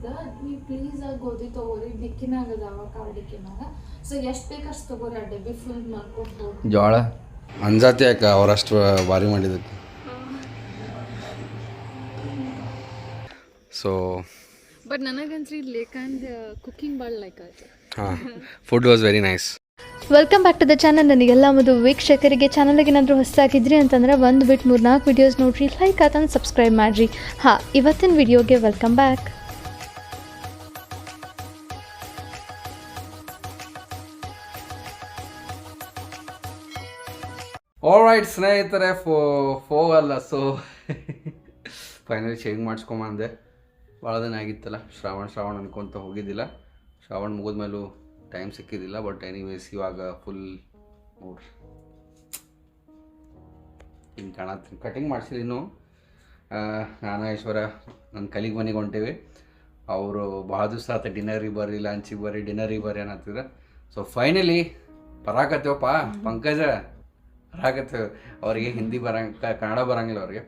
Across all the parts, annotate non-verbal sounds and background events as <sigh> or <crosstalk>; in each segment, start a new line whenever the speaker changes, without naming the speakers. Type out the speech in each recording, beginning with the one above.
ಅನ್ಸುತ್ತೆ ನೀವು ಪ್ಲೀಸ್ ಆಗಿ ಗೋಧಿ ತಗೋರಿ ಡಿಕ್ಕಿನಾಗ ಅದಾವ ಕಾಳು ಡಿಕ್ಕಿನಾಗ ಸೊ ಎಷ್ಟು ಬೇಕು ಅಷ್ಟು ತಗೋರಿ ಆ ಡಬ್ಬಿ ಫುಲ್ ಮಾಡ್ಕೊಂಡು
ಜೋಳ? ಅಂಜಾತಿ ಯಾಕ ಅವರಷ್ಟು ಭಾರಿ ಮಾಡಿದ್ದಕ್ಕೆ? ಸೊ
ಬಟ್ ನನಗಂತ್ರಿ ಲೇಖಂದ್ ಕುಕಿಂಗ್ ಭಾಳ ಲೈಕ್ ಆಯ್ತು.
ಹಾಂ food was very nice
welcome back to the channel ನನಗೆಲ್ಲ ಒಂದು ವೀಕ್ಷಕರಿಗೆ ಚಾನಲ್ಗೆ ಏನಾದರೂ ಹೊಸದಾಗಿದ್ರಿ ಅಂತಂದ್ರೆ ಒಂದು ಬಿಟ್ಟು ಮೂರು ನಾಲ್ಕು ವೀಡಿಯೋಸ್ ನೋಡ್ರಿ ಲೈಕ್ ಆತಂದು ಸಬ್ಸ್ಕ್ರೈಬ್ ಮಾಡಿರಿ. ಹಾಂ ಇವತ್ತಿನ ವಿಡಿಯೋಗೆ ವೆಲ್ಕಮ್ ಬ್ಯಾಕ್
ಆಲ್ ರೈಟ್ ಸ್ನೇಹಿತರೆ ಫೋ ಫೋ ಅಲ್ಲ ಸೊ ಫೈನಲಿ ಚೇಂಜ್ ಮಾಡಿಸ್ಕೊಂಬಂದೆ ಭಾಳ ದಿನ ಆಗಿತ್ತಲ್ಲ ಶ್ರಾವಣ ಶ್ರಾವಣ ಅನ್ಕೊಂತ ಹೋಗಿದ್ದಿಲ್ಲ. ಶ್ರಾವಣ ಮುಗಿದ್ಮೇಲೂ ಟೈಮ್ ಸಿಕ್ಕಿದ್ದಿಲ್ಲ ಬಟ್ ಎನಿವೇಸ್ ಇವಾಗ ಫುಲ್ ನೋಡ್ರಿ ಹಿಂಗೆ ಕಾಣತ್ತೀನಿ. ಕಟಿಂಗ್ ಮಾಡಿಸಿರಿ ಇನ್ನೂ. ನಾನು ನನ್ನ ಕಲಿಗೆ ಮನೆಗೆ ಹೊಂಟೇವಿ. ಅವರು ಭಾಳ ದಿವಸ ಆತ ಡಿನ್ನರಿಗೆ ಬರ್ರಿ ಲಂಚಿಗೆ ಬರ್ರಿ ಡಿನ್ನರಿಗೆ ಬರ್ರಿ ಅನ್ನತ್ತಿದ್ರೆ. ಸೊ ಫೈನಲಿ ಬರಾಕತ್ತೇವಪ್ಪ ಪಂಕಜ. ಬರಾಕತ್ತೇವೆ ಅವರಿಗೆ ಹಿಂದಿ ಬರಂಗ ಕನ್ನಡ ಬರಂಗಿಲ್ಲ ಅವರಿಗೆ.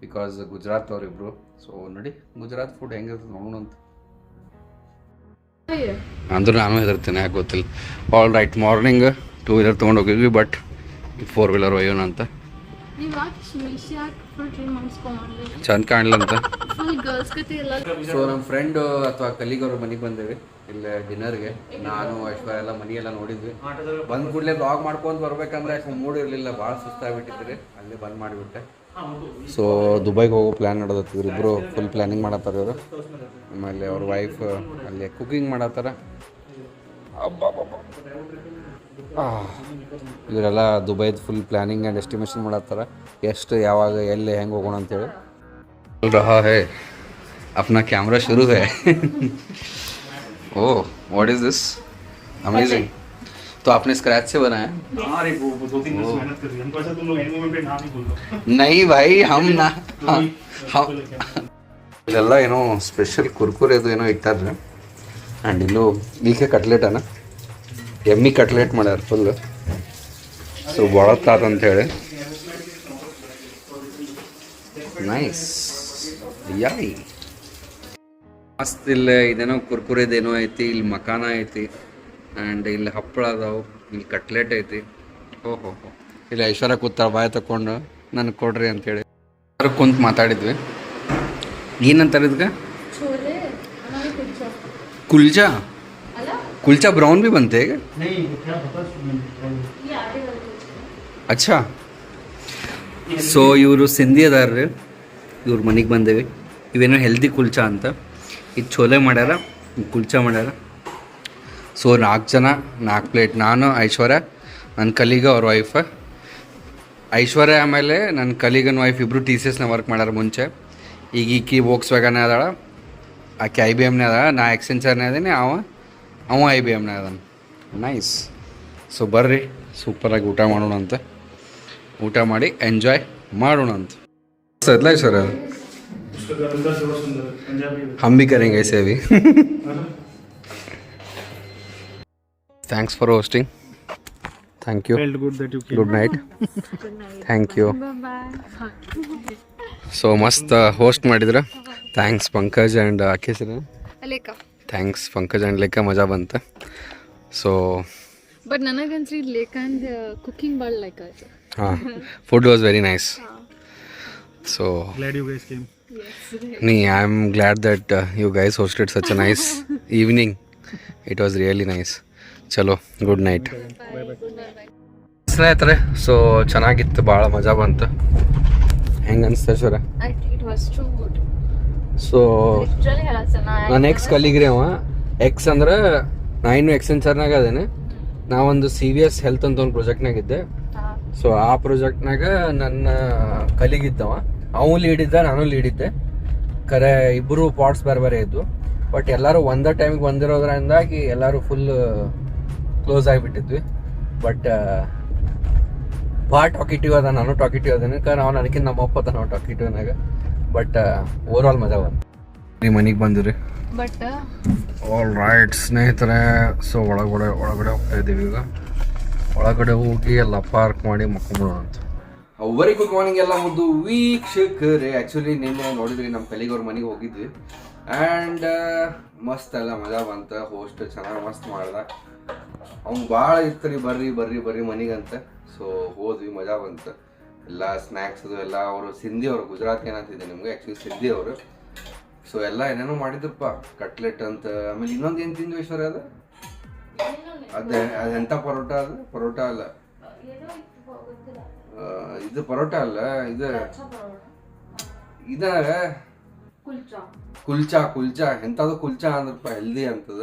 ಬಿಕಾಸ್ ಗುಜರಾತ್ ಅವರಿಬ್ರು. ಸೊ ನೋಡಿ ಗುಜರಾತ್ ಫುಡ್ ಹೆಂಗಿರ್ತದೆ ನೋಡೋಣ ಅಂತ. ಅಂದ್ರೂ ನಾನು ಹೆದರ್ತೇನೆ ಯಾಕೆ ಗೊತ್ತಿಲ್ಲ. All right morning two wheeler ತೊಗೊಂಡು ಹೋಗಿದ್ವಿ ಬಟ್ ಫೋರ್ ವೀಲರ್ ಒಯ್ಯೋಣ ಅಂತ. ಚಂದ ಕಾಣಲಿಲ್ಲ ಸೊ ನಮ್ಮ ಫ್ರೆಂಡ್ ಅಥವಾ ಕಲೀಗ್ ಅವ್ರ ಮನೆಗೆ ಬಂದೇವಿ. ಇಲ್ಲೇ ಡಿನ್ನರ್ಗೆ ನಾನು, ಐಶ್ವರ್ಯ ಎಲ್ಲ ಮನೆ ಎಲ್ಲ ನೋಡಿದ್ವಿ. ಬಂದ ಕೂಡಲೇ ಬ್ಲಾಗ್ ಮಾಡ್ಕೊಂಡು ಬರ್ಬೇಕಂದ್ರೆ ಯಾಕೆ ಮೂಡ್ ಇರಲಿಲ್ಲ. ಭಾಳ ಸುಸ್ತಾಗ್ಬಿಟ್ಟಿದ್ರಿ. ಅಲ್ಲೇ ಬಂದ್ ಮಾಡಿಬಿಟ್ಟೆ. ಸೊ ದುಬೈಗೆ ಹೋಗೋ ಪ್ಲ್ಯಾನ್ ನಡೆದತ್ತಿದ್ರು ಇಬ್ಬರು ಫುಲ್ ಪ್ಲ್ಯಾನಿಂಗ್ ಮಾಡತ್ತಾರ ಇವರು. ಆಮೇಲೆ ಅವ್ರ ವೈಫ್ ಅಲ್ಲಿ ಕುಕಿಂಗ್ ಮಾಡತ್ತಾರ. ಇವರೆಲ್ಲ ದುಬೈದು ಫುಲ್ ಪ್ಲ್ಯಾನಿಂಗ್ ಆ್ಯಂಡ್ ಎಸ್ಟಿಮೇಷನ್ ಮಾಡತ್ತಾರ. ಎಷ್ಟು, ಯಾವಾಗ, ಎಲ್ಲಿ, ಹೆಂಗೆ ಹೋಗೋಣ ಅಂತೇಳಿ. चल रहा है अपना कैमरा शुरू है oh what is this amazing तो आपने स्क्रैच से बनाया
हाँ अरे वो वो दो तीन दिन से मेहनत कर रही है हमको ऐसा तुम लोग एंड मोमेंट पे नाम ही बोल दो
नहीं भाई हम ना हाँ, हम ಇಲ್ಲೆಲ್ಲ ಏನೋ ಸ್ಪೆಷಲ್ ಕುರ್ಕುರೆದು ಏನೋ ಇಟ್ಟಾರ್ರಿ ಆ್ಯಂಡ್ ಇಲ್ಲೂ ಈಕೆ ಕಟ್ಲೆಟ್ ಅನ್ನ ಎಮ್ಮಿ ಕಟ್ಲೆಟ್ ಮಾಡ್ಯಾರ ಫುಲ್ ಸೊ ಭಾಳತ್ತಾತ ಅಂತೇಳಿ ನೈಸ್ ಯಾಯ್ ಮಸ್ತ್ ಇಲ್ಲಿ ಇದೇನೋ ಕುರ್ಕುರೆದೇನೋ ಐತಿ ಇಲ್ಲಿ ಮಕಾನ ಐತಿ ಆ್ಯಂಡ್ ಇಲ್ಲಿ ಹಪ್ಪಳ ಅದಾವು ಇಲ್ಲಿ ಕಟ್ಲೆಟ್ ಐತಿ ಓ ಹೋ ಹೋ ಇಲ್ಲಿ ಐಶ್ವರ್ಯ ಕೂತಾಳ ಬಾಯ್ ತಕೊಂಡು ನನಗೆ ಕೊಡ್ರಿ ಅಂತೇಳಿ ಎಲ್ಲರೂ ಕುಂತು ಮಾತಾಡಿದ್ವಿ ಏನಂತಾರೆ ಇದಕ್ಕೆ
छोले हमारे कुछ
ಕುಲ್ಚಾ
ಅಲ್ಲ
ಕುಲ್ಚಾ ಬ್ರೌನ್ भी बनते हैं
नहीं वो क्या पता है
ಈ
ಇವರು ಮನೆಗೆ ಬಂದೇವಿ. ಇವೇನೋ ಹೆಲ್ದಿ ಕುಲ್ಚಾ ಅಂತ. ಇದು ಛೋಲೆ ಮಾಡ್ಯಾರ, ಕುಲ್ಚಾ ಮಾಡ್ಯಾರ. ಸೊ ನಾಲ್ಕು ಜನ ನಾಲ್ಕು ಪ್ಲೇಟ್ ನಾನು, ಐಶ್ವರ್ಯ ನನ್ನ ಕಲೀಗ ಅವ್ರ ವೈಫ್ ಐಶ್ವರ್ಯ ಆಮೇಲೆ ನನ್ನ ಕಲೀಗನ ವೈಫ್ ಇಬ್ಬರು ಟಿ ಸಿ ಎಸ್ನ ವರ್ಕ್ ಮಾಡ್ಯಾರ ಮುಂಚೆ. ಈಗ ಈ ಕೀ ವೋಕ್ಸ್ ವ್ಯಾಗನೇ ಅದಾಳ. ಆಕೆ ಐ ಬಿ ಎಮ್ನೇ ಅದ ನಾ ಎಕ್ಸೆಂಚರ್ನೇ ಅದೀನಿ. ಅವ ಅವ ಐ ಬಿ ಎಮ್ನೇ ಅದಾನ. ನೈಸ್ ಸೊ ಬರ್ರಿ. ಸೂಪರಾಗಿ ಊಟ ಮಾಡೋಣ ಅಂತ ಊಟ ಮಾಡಿ ಎಂಜಾಯ್ ಮಾಡೋಣ ಅಂತ ಸದ್ಲಾ ಸರ್
उसका गंदा से और सुंदर पंजाबी है।
हम भी करेंगे ऐसे अभी thanks for hosting thank you
Felt good that you came.
Good night thank you
bye
so ಮಸ್ತ್ ಹೋಸ್ಟ್ ಮಾಡಿದ್ರ thanks Pankaj and ಅಕೇಶ್
ಅಲೇಕ
thanks Pankaj and ಲೆಕ್ಕ ಮಜಾ ಬಂತು ಸೊ
ಬಟ್ ನನಗನ್ಸ್ರಿ ಲೇಖಂದ್ ಕುಕಿಂಗ್ ಭಾಳ ಲೈಕ್ ಆಯ್ತು
ಹಾಂ food was very nice so
Glad you guys came.
Nee, I'm glad that uh, you guys hosted such a nice <laughs> evening. It was really nice. ಚಲೋ good night ಸ್ನೇಹಿತರೆ so ಚೆನ್ನಾಗಿತ್ತು ಭಾಳ ಮಜಾ ಬಂತು. ಹೆಂಗೆ ಅನಿಸ್ತಾ ಸರ?
It was too good
so
literally ಹೇಳತ್ತ
ex ಕಲೀಗ್ರಿ ಅವ. ಎಕ್ಸ್ ಅಂದ್ರೆ ನಾ ಇನ್ನು ಎಕ್ಸೆಂಚರ್ನಾಗ ಅದೇನೆ. ನಾವೊಂದು ಸಿ ವಿ ಎಸ್ ಹೆಲ್ತ್ ಅಂತ ಒಂದು ಪ್ರಾಜೆಕ್ಟ್ನಾಗಿದ್ದೆ ಸೊ ಆ ಪ್ರಾಜೆಕ್ಟ್ನಾಗ ನನ್ನ ಕಲಿಗಿದ್ದವ ಅವನು ಲೀಡ್ ಇದ್ದ ನಾನು ಲೀಡ್ ಇದ್ದೆ. ಕರೆ ಇಬ್ಬರು ಪಾಟ್ಸ್ ಬೇರೆ ಬೇರೆ ಇದ್ದು ಬಟ್ ಎಲ್ಲರೂ ಒಂದೇ ಟೈಮಿಗೆ ಬಂದಿರೋದ್ರಿಂದಾಗಿ ಎಲ್ಲರೂ ಫುಲ್ ಕ್ಲೋಸ್ ಆಗಿಬಿಟ್ಟಿದ್ವಿ. ಬಟ್ ಭಾಳ ಟಾಕಿಟಿವ್ ಅದ ನಾನು ಟಾಕಿಟಿವ್ ಅದೇನೆ. ಕರೆ ನಾವು ನನಗಿಂತ ನಮ್ಮಪ್ಪ ಅದ ನಾವು ಟಾಕಿಟಿವ್ನಾಗ ಬಟ್ ಓವರ್ ಆಲ್ ಮಜಾ ಬಂತು. ನಿಮ್ಮ ಮನೆಗೆ ಬಂದಿರಿ.
ಬಟ್
ಆಲ್ ರೈಟ್ ಸ್ನೇಹಿತರೆ ಸೊ ಒಳಗಡೆ ಒಳಗಡೆ ಹೋಗ್ತಾ ಇದ್ದೀವಿ ಈಗ. ಒಳಗಡೆ ಹೋಗಿ ಎಲ್ಲ ಪಾರ್ಕ್ ಮಾಡಿ ಮಕ್ಕೊಂಬಿಡೋಣ ಅಂತ. ವೆರಿ ಗುಡ್ ಮಾರ್ನಿಂಗ್ ಎಲ್ಲ ಒಂದು ವೀಕ್ಷಕರೇ. ಆ್ಯಕ್ಚುಲಿ ನಿನ್ನೆ ನೋಡಿದ್ರಿ ನಮ್ಮ ಕಲಿಗೋರ್ ಮನೆಗೆ ಹೋಗಿದ್ವಿ. ಆ್ಯಂಡ್ ಮಸ್ತ್ ಎಲ್ಲ ಮಜಾ ಬಂತ. ಹೋಸ್ಟ್ ಚೆನ್ನಾಗಿ ಮಸ್ತ್ ಮಾಡ್ದ. ಅವ್ನು ಭಾಳ ಇತ್ತು ರೀ ಬರ್ರಿ ಬರ್ರಿ ಬರ್ರಿ ಮನೆಗಂತ. ಸೊ ಹೋದ್ವಿ ಮಜಾ ಬಂತು. ಎಲ್ಲ ಸ್ನ್ಯಾಕ್ಸ್ ಅದು ಎಲ್ಲ ಅವರು ಸಿಂಧಿ ಅವರು ಗುಜರಾತ್ ಏನಂತಿದ್ದೆ ನಿಮ್ಗೆ? ಆ್ಯಕ್ಚುಲಿ ಸಿಂಧಿ ಅವರು. ಸೊ ಎಲ್ಲ ಏನೇನೋ ಮಾಡಿದ್ರಪ್ಪ. ಕಟ್ಲೆಟ್ ಅಂತ ಆಮೇಲೆ ಇನ್ನೊಂದು ಏನು ತಿಂದ್ವಿ ಸರ್ ಅದು? ಅದೇ ಅದೆಂಥ ಪರೋಟ ಅದು? ಪರೋಟ ಅಲ್ಲ. ಆ, ಇದು ಪರೋಟ ಅಲ್ಲ ಇದು ಇದ
ಕುಲ್ಚಾ.
ಕುಲ್ಚಾ ಕುಲ್ಚಾ ಎಂಥದ್ದು ಕುಲ್ಚಾ ಅಂದ್ರಪ್ಪ ಹೆಲ್ದಿ ಅಂತದ.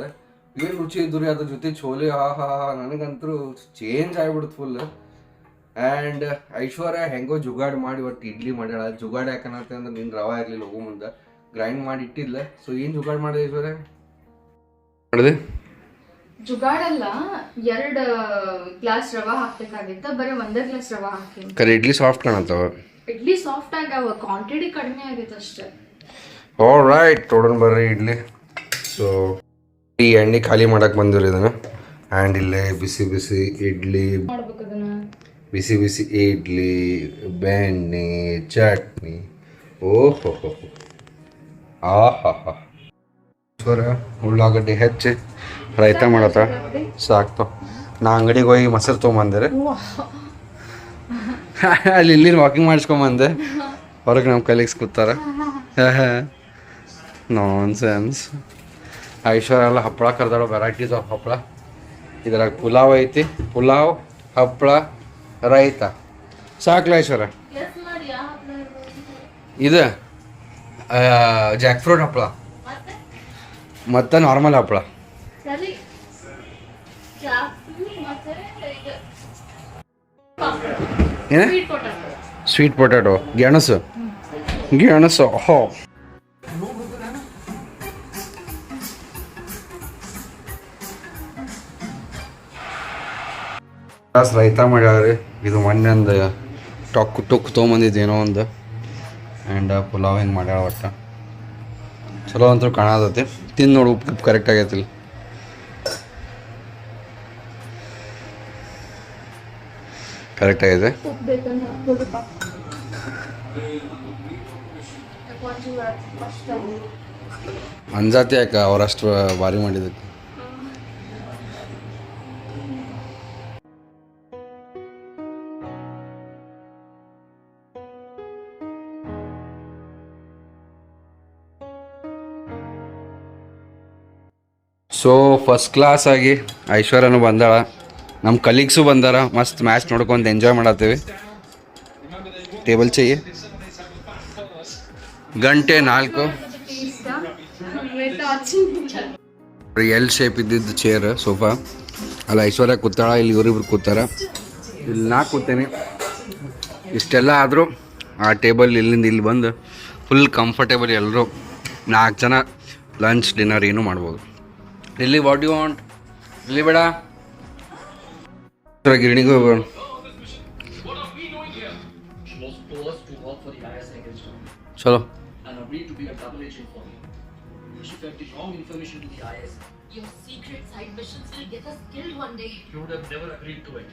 ಏನು ರುಚಿ ಇದ್ದು ರೀ ಅದ್ರ ಜೊತೆ ಚೋಲೆ ಹಾ ಹಾ ಹಾ ನನಗಂತೂ ಚೇಂಜ್ ಆಗ್ಬಿಡ್ತು ಫುಲ್ ಆ್ಯಂಡ್ ಐಶ್ವರ್ಯ ಹೆಂಗೋ ಜುಗಾಡ್ ಮಾಡಿ ಒಟ್ಟು ಇಡ್ಲಿ ಮಾಡ್ಯಾಳ. ಜುಗಾಡ್ ಯಾಕನತ್ತೆ ಅಂದ್ರೆ ನಿನ್ನ ರವೆ ಇರಲಿಲ್ಲ ಹೋಗೋ ಮುಂದೆ. ಗ್ರೈಂಡ್ ಮಾಡಿ ಇಟ್ಟಿಲ್ಲ ಸೊ ಏನು ಜುಗಾಡ್ ಮಾಡಿದೆ ಐಶ್ವರ್ಯ? ಮಾಡಿದೆ?
ಜುಗಾಡಲ್ಲ ಎರಡು ಗ್ಲಾಸ್ ರವಾ ಹಾಕ್ಬೇಕಾಗಿತ್ತ ಬರೀ ಒಂದೇ ಗ್ಲಾಸ್ ರವ ಹಾಕಿ
ಕರೆ ಇಡ್ಲಿ ಸಾಫ್ಟ್ ಕಾಣತ್ತವ.
ಇಡ್ಲಿ ಸಾಫ್ಟ್ ಆಗ್ಯಾವ ಕ್ವಾಂಟಿಟಿ ಕಡಿಮೆ ಆಗೈತೆ ಅಷ್ಟೇ.
ಆಲ್ ರೈಟ್ ತೊಡನ್ ಬರ್ರಿ ಇಡ್ಲಿ. ಸೊ ಈ ಎಣ್ಣೆ ಖಾಲಿ ಮಾಡಕ್ಕೆ ಬಂದಿರಿ ಇದನ್ನು. ಆ್ಯಂಡ್ ಇಲ್ಲೇ ಬಿಸಿ ಬಿಸಿ ಇಡ್ಲಿ.
ಮಾಡ್ಬೇಕು ಅದನ್ನ.
ಬಿಸಿ ಬಿಸಿ ಇಡ್ಲಿ ಬೆಣ್ಣೆ ಚಟ್ನಿ. ಓಹೋ ಆಹಾ ಉಳ್ಳಾಗಡ್ಡಿ ಹೆಚ್ಚಿ. ರೈತ ಮಾಡತ್ತ? ಸಾಕ್ತು. ನಾ ಅಂಗಡಿಗೆ ಹೋಗಿ ಮೊಸರು ತೊಗೊಂಬಂದ್ರೆ <laughs> ಅಲ್ಲಿ ಇಲ್ಲಿ ವಾಕಿಂಗ್ ಮಾಡಿಸ್ಕೊಂಬಂದೆ. ಹೊರಗೆ ನಮ್ಮ ಕಲೀಗ್ಸ್ ಕೂತಾರ. ನಾನ್ ಸೆನ್ಸ್ ಐಶ್ವರ್ಯ ಎಲ್ಲ ಹಪ್ಪಳ ಕರ್ದಾಡೋ ವೆರೈಟೀಸ್ ಆಫ್ ಹಪ್ಪಳ. ಇದ್ರಾಗ ಪುಲಾವ್ ಐತಿ. ಪುಲಾವ್, ಹಪ್ಪಳ, ರೈತ. ಸಾಕ್ಲ ಐಶ್ವರ್ಯ? ಇದು ಜಾಕ್ ಫ್ರೂಟ್ ಹಪ್ಪಳ. ಮತ್ತು ನಾರ್ಮಲ್ ಹಪ್ಪಳ.
ಸರಿ.
ಏನ? ಸ್ವೀಟ್ ಪೊಟ್ಯಾಟೊ ಗೆಣಸು. ಗೆಣಸು. ಹೋ. ರೈತ ಮಾಡ್ಯಾವ್ರಿ. ಇದು ಮೊನ್ನೆ ಒಂದು ಟೊಕ್ ಟೊಕ್ ತೊಗೊಂಬಂದಿದ್ದು ಏನೋ ಒಂದು. ಆ್ಯಂಡ್ ಪುಲಾವ್ ಹಿಂಗೆ ಮಾಡ್ಯಾಳ ಒಟ್ಟ. ಚಲೋ ಅಂತೂ ಕಾಣತೈತಿ. ತಿಂದು ನೋಡು ಉಪ್ಪು ಕರೆಕ್ಟ್ ಆಗೈತಿಲ್ಲ ಕರೆಕ್ಟ್ ಆಗೈತೆ ಅಂಜಾತಿ ಯಾಕೆ ಅವರಷ್ಟು ಭಾರಿ ಮಾಡಿದ್ದಕ್ಕೆ. ಸೊ ಫಸ್ಟ್ ಕ್ಲಾಸ್ ಆಗಿ ಐಶ್ವರ್ಯನು ಬಂದಾಳ. ನಮ್ಮ ಕಲೀಗ್ಸು ಬಂದಾರ, ಮಸ್ತ್ ಮ್ಯಾಚ್ ನೋಡ್ಕೊಂಡು ಎಂಜಾಯ್ ಮಾಡತ್ತೀವಿ. ಟೇಬಲ್ ಚೆಯ್ಯಿ ಗಂಟೆ ನಾಲ್ಕು. ಎಲ್ ಶೇಪ್ ಇದ್ದಿದ್ದು ಚೇರ್ ಸೋಫಾ ಅಲ್ಲ, ಐಶ್ವರ್ಯ ಕೂತಾಳ, ಇಲ್ಲಿ ಇವರಿಬ್ರು ಕೂತಾರ. ಇಲ್ಲಿ ನಾ ಕೂತೇನೆ. ಇಷ್ಟೆಲ್ಲ ಆದರೂ ಆ ಟೇಬಲ್ ಇಲ್ಲಿಂದ ಇಲ್ಲಿ ಬಂದು ಫುಲ್ ಕಂಫರ್ಟೇಬಲ್ ಎಲ್ಲರೂ ನಾಲ್ಕು ಜನ ಲಂಚ್ ಡಿನ್ನರ್ ಏನು ಮಾಡ್ಬೋದು. ಇಲ್ಲಿ ವಾಟ್ ಯು ವಾಂಟ್ ಇಲ್ಲಿ ಬೇಡ? ಗಿರಣಿಗೆ ಹೋಗೋಣ
was forced to work for the IS against her
ಚಲೋ
and agreed to be a double agent for me. She fed the wrong information to the IS.
Your secret side missions will get us killed one day.
She would have never agreed to it.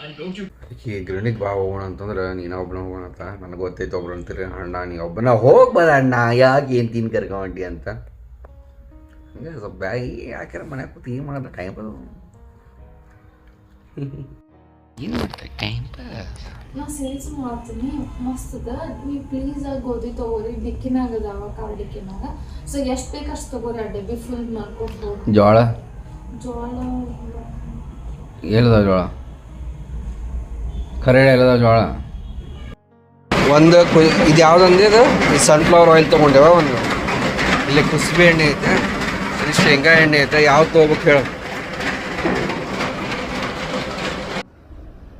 And don't you
ಈ ಗಿರಣಿಗೆ ಬಾ ಹೋಗೋಣ ಅಂತಂದ್ರೆ ನೀನು ಒಬ್ಬನ ಹೋಗೋಣ ಅಂತ ನನಗೆ ಗೊತ್ತೈತೆ ಒಬ್ರು ಅಂತೀರಿ ಅಣ್ಣ ನೀ ಒಬ್ಬನ ಹೋಗ್ಬಾರ ಅಣ್ಣ ಯಾಕೆ ಏನು ತಿನ್ ಕರ್ಕೊಂಡಿ ಅಂತ ಹಂಗೆ ಸ್ವಲ್ಪ ಬ್ಯಾಗಿ ಯಾಕೆ ಮನೆ ಕೂತು ಏನು ಮಾಡೋದು ಟೈಮ್ ಏನು ಮಾಡ್ತಾರೆ ಟೈಮ್
ನಾ ಸೇಲ್ಸ್ ಮಾಡ್ತೀನಿ. ಮಸ್ತ್ ಅದ ನೀವು ಪ್ಲೀಸ್ ಆ ಗೋಧಿ ತಗೋರಿ. ಡಿಕ್ಕಿನಾಗ ಅದಾವ ಕಾಲ್ ಡಿಕ್ಕಿನಾಗ ಸೊ ಎಷ್ಟು ಬೇಕು ಅಷ್ಟು ತಗೋರಿ ಆ ಡಬ್ಬಿ ಫುಲ್ ಮಾಡ್ಕೊಂಡು ಹೋಗಿ.
ಜೋಳ?
ಜೋಳ
ಎಲ್ಲದ ಜೋಳ? ಖರೆ ಎಲ್ಲದ ಜೋಳ? ಒಂದು ಕು ಇದು ಯಾವುದಂದ್ರೆ ಇದು? ಈ ಸನ್ಫ್ಲವರ್ ಆಯಿಲ್ ತೊಗೊಂಡೇವ ಒಂದು? ಇಲ್ಲಿ ಕುಸುಬೆ ಎಣ್ಣೆ ಐತೆ. ಇಲ್ಲಿ ಶೇಂಗಾ ಎಣ್ಣೆ ಐತೆ. ಯಾವ್ದು ತೊಗೋಬೇಕು ಹೇಳು.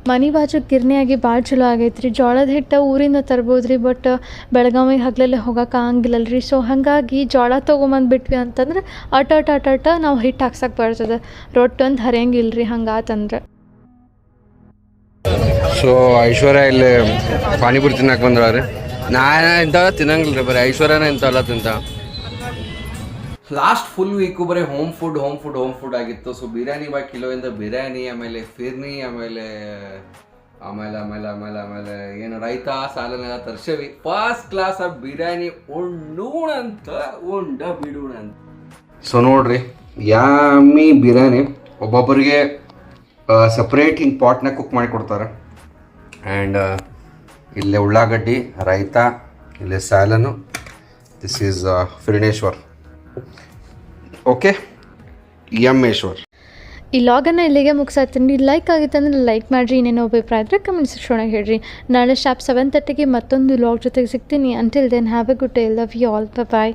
ಮನೆ ಬಾಜು ಗಿರಣಿಯಾಗಿ ಭಾಳ ಚಲೋ ಆಗೈತೆ ರೀ ಜೋಳದ ಹಿಟ್ಟು ಊರಿಂದ ತರ್ಬೋದು ರೀ ಬಟ್ ಬೆಳಗಾವಿಗೆ ಹಗಲೆಲ್ಲ ಹೋಗಕ್ಕೆ ಆಗಂಗಿಲ್ಲಲ್ಲ ರೀ ಸೊ ಹಾಗಾಗಿ ಜೋಳ ತೊಗೊಂಬಂದ್ಬಿಟ್ವಿ ಅಂತಂದ್ರೆ ಅಟ ಅಟ ಅಟ ಅಟ ನಾವು ಹಿಟ್ಟು ಹಾಕ್ಸಕ್ಕೆ ಬರ್ತದೆ. ರೊಟ್ಟಿ ಒಂದು ಹರಿಯಂಗಿಲ್ಲ ರೀ ಹಂಗಾತಂದ್ರೆ
ಸೊ ಐಶ್ವರ್ಯ ಇಲ್ಲಿ ಪಾನಿಪುರಿ ತಿನ್ನಕ್ಕೆ ಬಂದ್ರಿ ನಾನು ಇಂಥವೆಲ್ಲ ತಿನ್ನಂಗಿಲ್ಲ ರೀ ಬರೀ. ಐಶ್ವರ್ಯನ ಇಂಥವೆಲ್ಲ ತಿಂತ. ಲಾಸ್ಟ್ ಫುಲ್ ವೀಕು ಬರೀ home food home food home food ಆಗಿತ್ತು. ಸೊ ಬಿರಿಯಾನಿ ಬಾ ಕಿಲೋಯಿಂದ ಬಿರಿಯಾನಿ, ಆಮೇಲೆ ಫಿರ್ನಿ, ಆಮೇಲೆ ಆಮೇಲೆ ಆಮೇಲೆ ಆಮೇಲೆ ಆಮೇಲೆ ಏನು ರೈತ ಸಾಲನೆಲ್ಲ ತರ್ಸೇವಿ. ಫಸ್ಟ್ ಕ್ಲಾಸ್ ಆಫ್ ಬಿರಿಯಾನಿ ಉಣ್ಣೂಣಂತ ಉಂಡ ಬಿಡೋಣಂತ. ಸೊ ನೋಡ್ರಿ, ಯಾಮಿ ಬಿರಿಯಾನಿ ಒಬ್ಬೊಬ್ಬರಿಗೆ ಸಪ್ರೇಟ್ ಹಿಂಗೆ ಪಾಟ್ನಾಗ ಕುಕ್ ಮಾಡಿ ಕೊಡ್ತಾರೆ. ಆ್ಯಂಡ್ ಇಲ್ಲೇ ಉಳ್ಳಾಗಡ್ಡಿ, ರೈತ, ಇಲ್ಲೇ ಸ್ಯಾಲನು ದಿಸ್ ಈಸ್ ಫಿರ್ಣೇಶ್ವರ್ ಓಕೆ? ಯಮೇಶ್ವರ್
ಈ ಲಾಗನ್ನು ಇಲ್ಲಿಗೆ ಮುಗಿಸಾತೀನಿ ಲೈಕ್ ಆಗಿತ್ತು ಅಂದರೆ ಲೈಕ್ ಮಾಡಿರಿ. ಇನ್ನೇನೋ ಅಭಿಪ್ರಾಯ ಆದರೆ ಕಮೆಂಟ್ ಸೆಕ್ಷನ್ ಹೇಳ್ರಿ. ನಾಳೆ ಶಾಪ್ ಸೆವೆನ್ ತರ್ಟಿಗೆ ಮತ್ತೊಂದು ಲಾಗ್ ಜೊತೆಗೆ ಸಿಗ್ತೀನಿ. Until then have a good day love you all bye